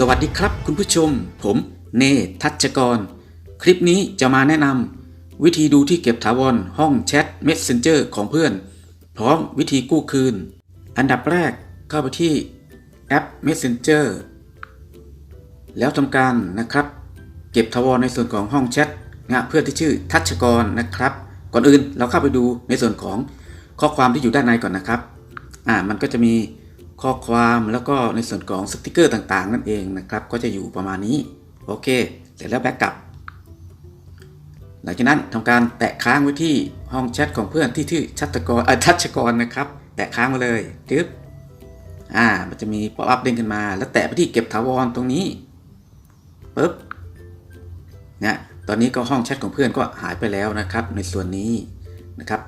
สวัสดีครับคุณผู้ชม ผมเนทัชกร คลิปนี้จะมาแนะนำวิธีดูที่เก็บถาวรห้องแชท Messenger ของเพื่อน พร้อมวิธีกู้คืน อันดับแรกเข้าไปที่แอป Messenger แล้วทำการนะครับ เก็บถาวรในส่วนของห้องแชทนะเพื่อนที่ชื่อทัชกรนะครับ ก่อนอื่นเราเข้าไปดูในส่วนของข้อความที่อยู่ด้านในก่อนนะครับ อ่ามันก็จะมี ข้อความแล้วก็ในส่วนของสติกเกอร์ต่างๆ นั่นเองนะครับ ก็จะอยู่ประมาณนี้ โอเค เสร็จแล้วแบ็กกลับ หลังจากนั้นทำการแตะค้างไว้ที่ห้องแชทของเพื่อนที่ชื่อชัตกรเออทัชกรนะครับ แตะค้างไว้เลยจึ๊บอ่า มันจะมีป๊อปอัพเด้งขึ้นมา แล้วแตะไปที่เก็บถาวรตรงนี้ปึ๊บเนี่ยตอนนี้ก็ห้องแชทของเพื่อนก็หายไปแล้วนะครับ ในส่วนนี้นะครับ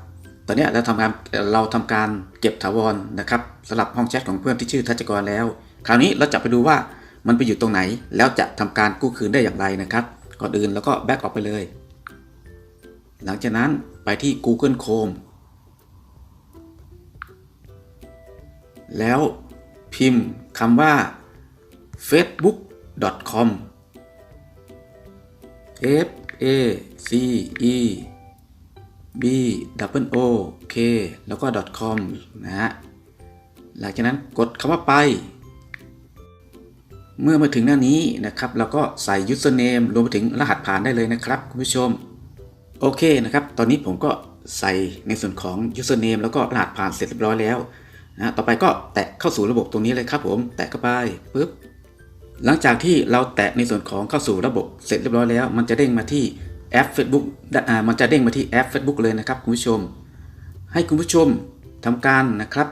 อนนี้เราทำการเราทำการเก็บถาวรนะครับสำหรับห้องแชทของเพื่อนที่ชื่อทัชกรแล้ว คราวนี้เราจะไปดูว่ามันไปอยู่ตรงไหน แล้วจะทำการกู้คืนได้อย่างไรนะครับ ก่อนอื่นแล้วก็แบ็กออกไปเลย หลังจากนั้นไปที่ Google Chrome แล้วพิมพ์คำว่า facebook.com f a c e b w o k แล้วก็ .com นะฮะ หลังจากนั้นกดคำว่าไป เมื่อมาถึงหน้านี้นะครับ เราก็ใส่ username รวมไปถึงรหัสผ่านได้เลยนะครับคุณผู้ชม โอเคนะครับ ตอนนี้ผมก็ใส่ในส่วนของ username แล้วก็รหัสผ่านเสร็จเรียบร้อยแล้วนะต่อไปก็แตะเข้าสู่ระบบตรงนี้เลยครับผม แตะเข้าไปปุ๊บ หลังจากที่เราแตะในส่วนของเข้าสู่ระบบเสร็จเรียบร้อยแล้ว มันจะเด้งมาที่ แอป Facebook มันจะเด้งมาที่แอป Facebook เลยนะครับคุณผู้ชม ให้คุณผู้ชมทำการนะครับ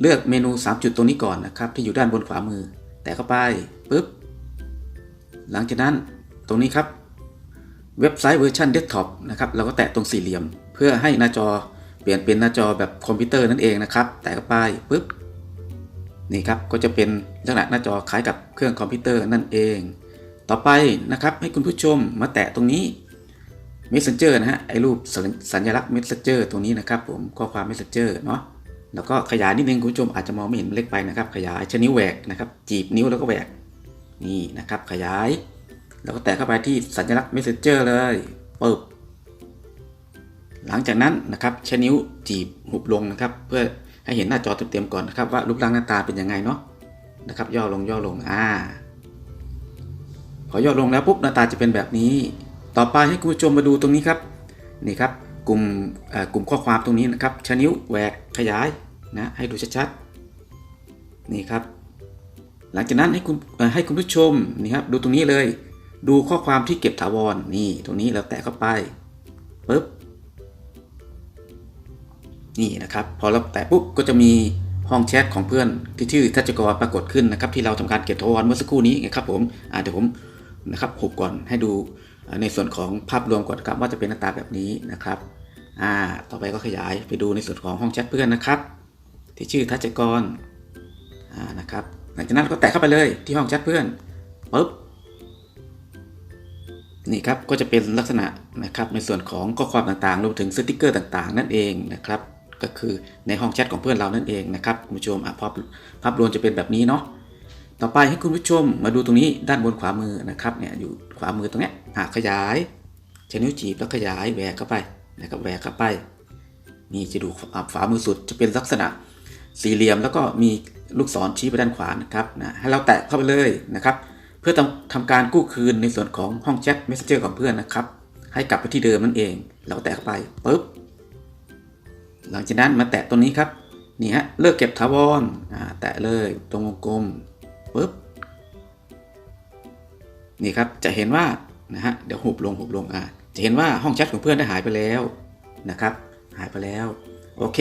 เลือกเมนู 3 จุดตรงนี้ก่อนนะครับ ที่อยู่ด้านบนขวามือ แตะเข้าไปปุ๊บ หลังจากนั้นตรงนี้ครับ เว็บไซต์เวอร์ชันเดสก์ท็อปนะครับเราก็แตะตรงสี่เหลี่ยม เพื่อให้หน้าจอเปลี่ยนเป็นหน้าจอแบบคอมพิวเตอร์นั่นเองนะครับ แตะเข้าไปปุ๊บนี่ครับก็จะเป็นลักษณะหน้าจอคล้ายกับเครื่องคอมพิวเตอร์นั่นเอง ต่อไปนะครับให้คุณผู้ชมมาแตะตรงนี้ Messenger นะฮะไอ้รูปสัญญลักษณ์ Messenger ตรงนี้นะครับผมข้อความ Messenger เนาะแล้วก็ขยายนิดนึงคุณผู้ชมอาจจะมองไม่เห็นมันเล็กไปนะครับ ขยายชนิ้วแหวกนะครับ จีบนิ้วแล้วก็แหวกนี่นะครับ ขยาย แล้วก็แตะเข้าไปที่สัญลักษณ์ Messenger เลยปึ๊บหลังจากนั้นนะครับใช้นิ้วจีบหุบลงนะครับ เพื่อให้เห็นหน้าจอเต็มๆก่อนนะครับ ว่ารูปร่างหน้าตาเป็นยังไงเนาะนะครับ ย่อลงย่อลงอ่าพอย่อลงแล้วปุ๊บหน้าตาจะเป็นแบบนี้ ต่อไปให้คุณผู้ชมมาดูตรงนี้ครับนี่ครับกลุ่มกลุ่มข้อความตรงนี้นะครับชนิ้วแหวกขยายนะให้ดูชัดๆนี่ครับ หลังจากนั้นให้คุณให้คุณผู้ชมนี่ครับดูตรงนี้เลย ดูข้อความที่เก็บถาวรนี่ตรงนี้เราแตะเข้าไปปุ๊บนี่นะครับ พอเราแตะปุ๊บก็จะมีห้องแชทของเพื่อนที่ชื่อทัชกรปรากฏขึ้นนะครับ ที่เราทำการเก็บถาวรเมื่อสักครู่นี้นะครับผมเดี๋ยวผมนะครับหุบก่อนให้ดู ในส่วนของภาพรวมก่อนครับว่าจะเป็นหน้าตาแบบนี้นะครับอ่าต่อไปก็ขยายไปดูในส่วนของห้องแชทเพื่อนนะครับ ที่ชื่อทัชกรอ่านะครับหลังจากนั้นก็แตะเข้าไปเลยที่ห้องแชทเพื่อนปุ๊บนี่ครับก็จะเป็นลักษณะนะครับในส่วนของข้อความต่างๆ รวมถึงสติกเกอร์ต่างๆ นั่นเองนะครับก็คือในห้องแชทของเพื่อนเรานั่นเองนะครับคุณผู้ชมอะภาพภาพรวมจะเป็นแบบนี้เนาะ ต่อไปให้คุณผู้ชมมาดูตรงนี้ด้านบนขวามือนะครับเนี่ยอยู่ขวามือตรงนี้ยอะขยายใช้นิ้วจีบแล้วขยายแหวกเข้าไปนะครับแหวกเข้าไป นี่จะดูอะฝามือสุดจะเป็นลักษณะสี่เหลี่ยมแล้วก็มีลูกศรชี้ไปด้านขวานะครับนะให้เราแตะเข้าไปเลยนะครับ เพื่อทำทำการกู้คืนในส่วนของห้องแชท Messenger ของเพื่อนนะครับ ให้กลับไปที่เดิมนั่นเอง เราก็แตะเข้าไปปุ๊บหลังจากนั้นมาแตะตรงนี้ครับนี่ฮะเลิกเก็บถาวรอ่าแตะเลยตรงวงกลม ปุ๊บนี่ครับจะเห็นว่านะฮะเดี๋ยวหุบลงหุบลงอ่าจะเห็นว่าห้องแชทของเพื่อนได้หายไปแล้วนะครับ หายไปแล้วโอเค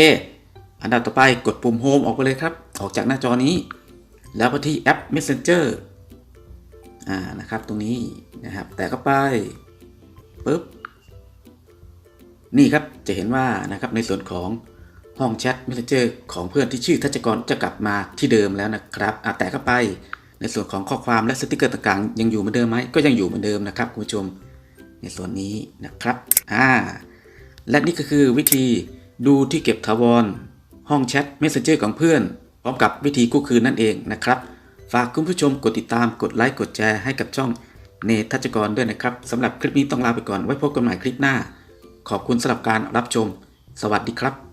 อันดับต่อไปกดปุ่มโฮมออกไปเลยครับ ออกจากหน้าจอนี้ แล้วไปที่แอป Messenger อ่านะครับตรงนี้นะครับแตะเข้าไปปุ๊บนี่ครับจะเห็นว่านะครับในส่วนของ ห้องแชท Messenger ของเพื่อนที่ชื่อทัชกรจะกลับมาที่เดิมแล้วนะครับอะแตะเข้าไป ในส่วนของข้อความและสติกเกอร์ต่างๆ ยังอยู่เหมือนเดิมไหมก็ยังอยู่เหมือนเดิมนะครับคุณผู้ชม ในส่วนนี้นะครับอ่าและนี่ก็คือวิธีดูที่เก็บถาวร ห้องแชท Messenger ของเพื่อน พร้อมกับวิธีกู้คืนนั่นเองนะครับ ฝากคุณผู้ชมกดติดตามกดไลค์กดแชร์ให้กับช่องเนทัชกรด้วยนะครับสำหรับคลิปนี้ต้องลาไปก่อนไว้พบกันใหม่คลิปหน้า ขอบคุณสำหรับการรับชม สวัสดีครับ